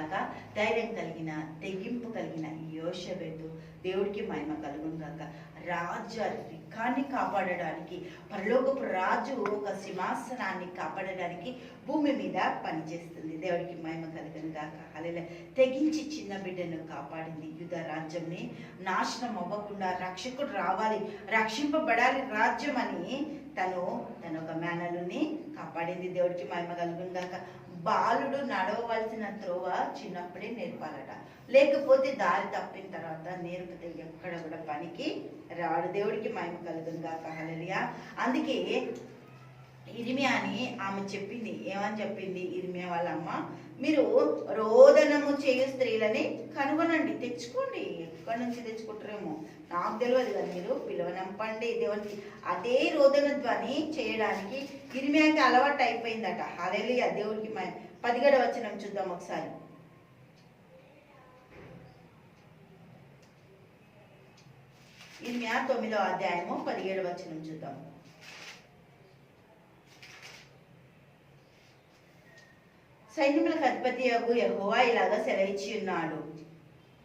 గాక ధైర్యం కలిగిన తెగింపు కలిగిన ఈ యోషబెట్టు దేవుడికి మహిమ కలుగును గాక. రాజు రికాన్ని కాపాడడానికి పరలోకపు రాజు ఒక సింహాసనాన్ని కాపాడడానికి భూమి మీద పనిచేస్తుంది. దేవుడికి మహిమ కలిగిన గాక. అలా తెగించి చిన్న బిడ్డను కాపాడింది యుధ రాజ్యంని నాశనం అవ్వకుండా రక్షకుడు రావాలి రక్షింపబడాలి రాజ్యం అని తను తన ఒక మేనలుని కాపాడింది. దేవుడికి మహిమ కలుగును గాక. బాలుడు నడవవలసిన త్రోవ చిన్నప్పుడే నేర్పాలట. లేకపోతే దారి తప్పిన తర్వాత నేర్పితే ఎక్కడ కూడా పనికి రాడు. దేవుడికి మహిమ కలుగును గాక. హలలియా అందుకే ఇరిమియా అని ఆమె చెప్పింది. ఏమని చెప్పింది? ఇరిమియా వాళ్ళ అమ్మ మీరు రోదనము చేయు స్త్రీలని కనుగొనండి. తెచ్చుకోండి. ఎక్కడి నుంచి తెచ్చుకుంటారేమో? నాకు తెలియదు కదా మీరు. పిలవనంపండి దేవునికి. అదే రోదన ధ్వని చేయడానికి ఇరిమియాకి అలవాటు అయిపోయిందట. హలలియా దేవుడికి మ- పదిహేడు వచనం చూద్దాం ఒకసారి. ఇర్మియా తొమ్మిదో అధ్యాయము పదిహేడు వచ్చిన చూద్దాం. సైన్యములకు అధిపతి యగు యెహోవా ఇలాగా సెలవిచ్చి ఉన్నాడు.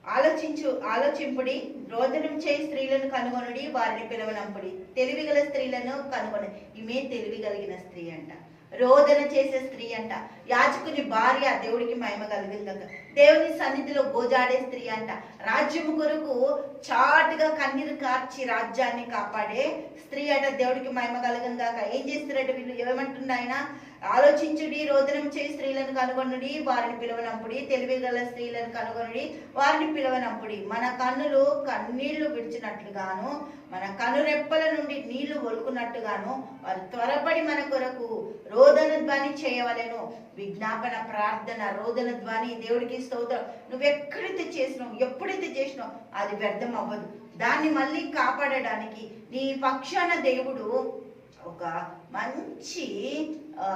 ఆలోచించు ఆలోచింపుడి రోదనం చేయి స్త్రీలను కనుగొనుడి వారిని పిలవనంపుడి. తెలివిగల స్త్రీలను కనుగొన. ఈమె తెలివి కలిగిన స్త్రీ అంట. రోదన చేసే స్త్రీ అంట. యాజకుని భార్య దేవుడికి మహిమ కలిగిందట దేవుని సన్నిధిలో గోజాడే స్త్రీ అంట. రాజ్యము కొరకు చాటుగా కన్నీరు కార్చి రాజ్యాన్ని కాపాడే స్త్రీ అట దేవుడికి మహిమ కలిగిందాక ఏం చేస్తున్నట్టు వీళ్ళు ఏమంటున్నా ఆలోచించుడి రోదనం చేయి స్త్రీలను కనుగొనుడి వారిని పిలవనంపుడి తెలివి గల స్త్రీలను కనుగొనుడి వారిని పిలవనంపుడి మన కన్నులు కన్నీళ్ళు విడిచినట్లుగాను మన కనురెప్పల నుండి నీళ్ళు ఒలుకున్నట్టుగాను వారు త్వరపడి మన కొరకు రోదన ధ్వని చేయవలను. విజ్ఞాపన ప్రార్థన రోదన ధ్వని దేవుడికి స్తోత్రం. నువ్వు ఎక్కడైతే చేసినావు ఎప్పుడైతే చేసినావు అది వ్యర్థం అవ్వదు దాన్ని మళ్ళీ కాపాడడానికి నీ పక్షాన దేవుడు ఒక మంచి ఆ,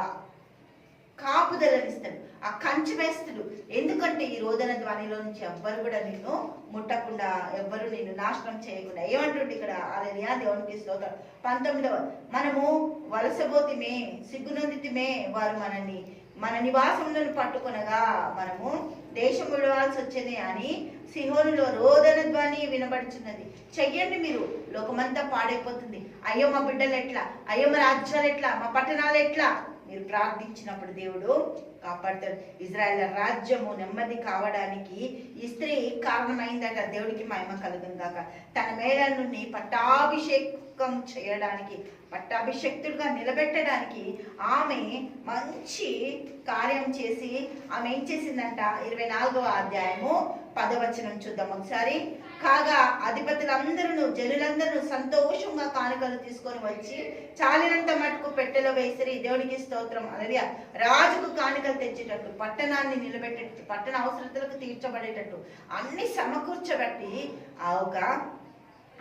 కాపుదలనిస్తాడు. ఆ కంచి వేస్తాడు. ఎందుకంటే ఈ రోదన ధ్వనిలో నుంచి ఎవ్వరు కూడా నిన్ను ముట్టకుండా ఎవ్వరు నిన్ను నాశనం చేయకుండా. ఏమంటుండే ఇక్కడ అలలియా దేవునికి స్తోత్రం. పంతొమ్మిదవ మనము వలసబోతిమే సిగ్గునొందితిమే వారు మనల్ని. మన నివాసములను పట్టుకొనగా మనము దేశం విడవాల్సి వచ్చింది అని సిహోనులో రోదన ధ్వని వినబడుచున్నది. చెయ్యండి మీరు. లోకమంతా పాడైపోతుంది. అయ్యో మా బిడ్డలు ఎట్లా? అయ్యో మా రాజ్యాలు ఎట్లా? మా పట్టణాలు ఎట్లా? మీరు ప్రార్థించినప్పుడు దేవుడు కాపాడుతాడు. ఇజ్రాయెల్ రాజ్యము నెమ్మది కావడానికి ఈ స్త్రీ కారణమైందట. దేవుడికి మహిమ కలుగును కాక తన మేడ నుండి పట్టాభిషేకం చేయడానికి పట్టాభిషక్తుడుగా నిలబెట్టడానికి ఆమె మంచి కార్యం చేసి ఆమె ఏం చేసిందంట? ఇరవై నాలుగవ అధ్యాయము పదవచనం చూద్దాం ఒకసారి. కాగా అధిపతులందరూ జనులందరూ సంతోషంగా కానుకలు తీసుకొని వచ్చి చాలినంత మటుకు పెట్టెలో వేసిరి దేవునికి స్తోత్రం అనగా రాజుకు కానుకలు తెచ్చేటట్టు పట్టణాన్ని నిలబెట్టేటట్టు పట్టణ అవసరతలకు తీర్చబడేటట్టు అన్ని సమకూర్చబట్టి ఆ ఒక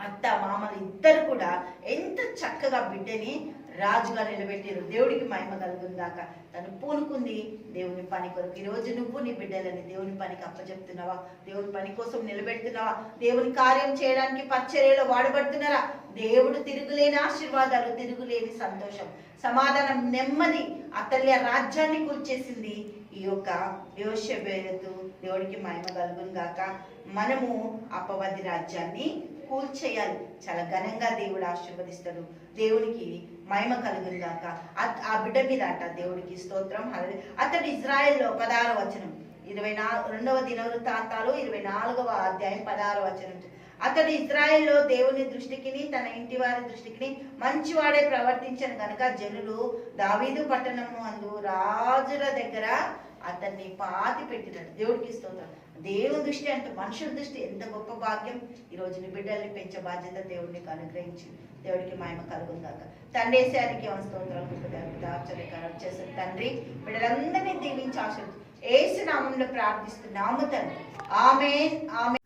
అత్త మామలు ఇద్దరు కూడా ఎంత చక్కగా బిడ్డని రాజుగా నిలబెట్టారు దేవుడికి మహిమ కలుగుందాక తను పూనుకుంది దేవుని పని కొరకు. ఈరోజు రోజు నువ్వు నీ బిడ్డలని దేవుని పనికి అప్పచెప్తున్నావా? దేవుని పని కోసం నిలబెడుతున్నావా? దేవుని కార్యం చేయడానికి పరిచర్యలో వాడబడుతున్నారా దేవుడు తిరుగులేని ఆశీర్వాదాలు తిరుగులేని సంతోషం. సమాధానం నెమ్మది. అతల్య రాజ్యాన్ని కూల్చేసింది. ఈ యొక్క యోషబేరతు దేవుడికి మహిమ కలుగును గాక. మనము అపవాది రాజ్యాన్ని కూల్చేయాలి. చాలా ఘనంగా దేవుడు ఆశీర్వదిస్తాడు. దేవునికి మహిమ కలుగును గాక. ఆ బిడ్డ మీద అంట దేవుడికి స్తోత్రం. అతడు ఇజ్రాయెల్లో పదహారు వచనం. ఇరవై నాలుగు రెండవ దినవృత్తాంతాలు ఇరవై నాలుగవ అధ్యాయం పదహారు వచనం. అతడు ఇజ్రాయెల్లో దేవుని దృష్టికిని తన ఇంటి వారి దృష్టికిని మంచివాడే ప్రవర్తించను కనుక జనులు దావీదు పట్టణము అందు రాజుల దగ్గర అతన్ని పాతి పెట్టినాడు. దేవుడికి స్తోత్రం. దేవుని దృష్టి అంటే మనుషుల దృష్టి ఎంత గొప్ప భాగ్యం. ఈ రోజు నీ బిడ్డల్ని పెంచే బాధ్యత దేవుడిని అనుగ్రహించి. దేవుడికి మాయమ కలుగుందాక తండ్రి శారికి స్తోత్రం ఆశ్చర్యకరం చేసిన తండ్రి బిడ్డలందరినీ దీవించి ఆశీర్వదించు. ఏసు నామంలో ప్రార్థిస్తున్నాము తండ్రి. ఆమె ఆమె